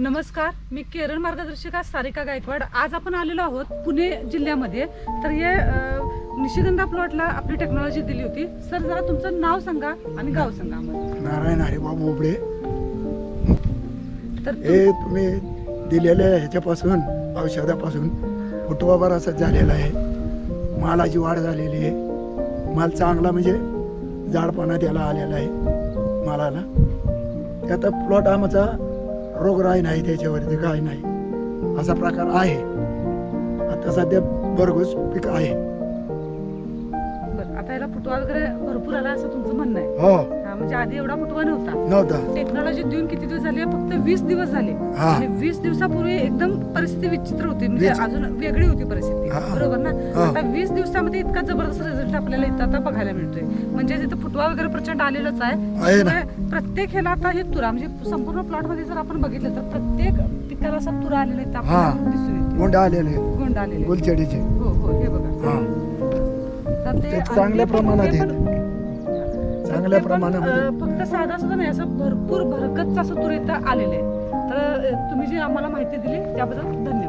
नमस्कार मी केरळ मार्गदर्शिका सारिका गायकवाड. आज आपण आलेलो आहोत पुणे जिल्ह्यामध्ये. तर हे निशिगंधा प्लॉटला आपली टेक्नॉलॉजी दिली होती. सर जरा तुमचं नाव सांगा आणि गाव सांगा आम्हाला. नारायण हरिबाबू उबडे तर हे तुम्ही दिलेल्या ह्याच्यापासून औषधापासून. फुटवा बराच झालेला आहे. मालाची वाढ झालेली आहे. माल चांगला म्हणजे जाडपणा त्याला आलेला आहे मालाला. ते आता प्लॉट आमचा रोगराई नाही त्याच्यावरती काय नाही. असा प्रकार आहे. आता सध्या भरघोस पीक आहे. बरं, आता याला फुटवा वगैरे भरपूर आला असं तुमचं म्हणणं आहे. हो. हा, म्हणजे आधी एवढा फुटवा नव्हता. नव्हता. टेक्नॉलॉजी देऊन किती दिवस झाले? फक्त वीस दिवस झाले. हा. आणि वीस दिवसापूर्वी एकदम परिस्थिती विचित्र होती. म्हणजे अजून वेगळी होती परिस्थिती. हा. बरोबर ना. आता वीस दिवसामध्ये इतका जबरदस्त रिझल्ट आपल्याला इथं आता बघायला मिळतोय. म्हणजे इथं फुटवा वगैरे प्रचंड आलेलाच आहे. प्रत्येक ह्याला आता हे तुरा म्हणजे संपूर्ण प्लॉटमध्ये जर आपण बघितलं तर प्रत्येक पिकाला असा तुरा आलेला इथं. आपल्याला दिसून येतो गोंड आलेले गोंड आलेले गुलछडीचे हो हो हे बघा. ते चांगल्या प्रमाणात चांगल्या प्रमाणामध्ये. फक्त साधा सुद्धा नाही असं भरपूर भरगच्च असं तूर इथं आलेलं आहे तर तुम्ही जी आम्हाला माहिती दिली त्याबद्दल धन्यवाद.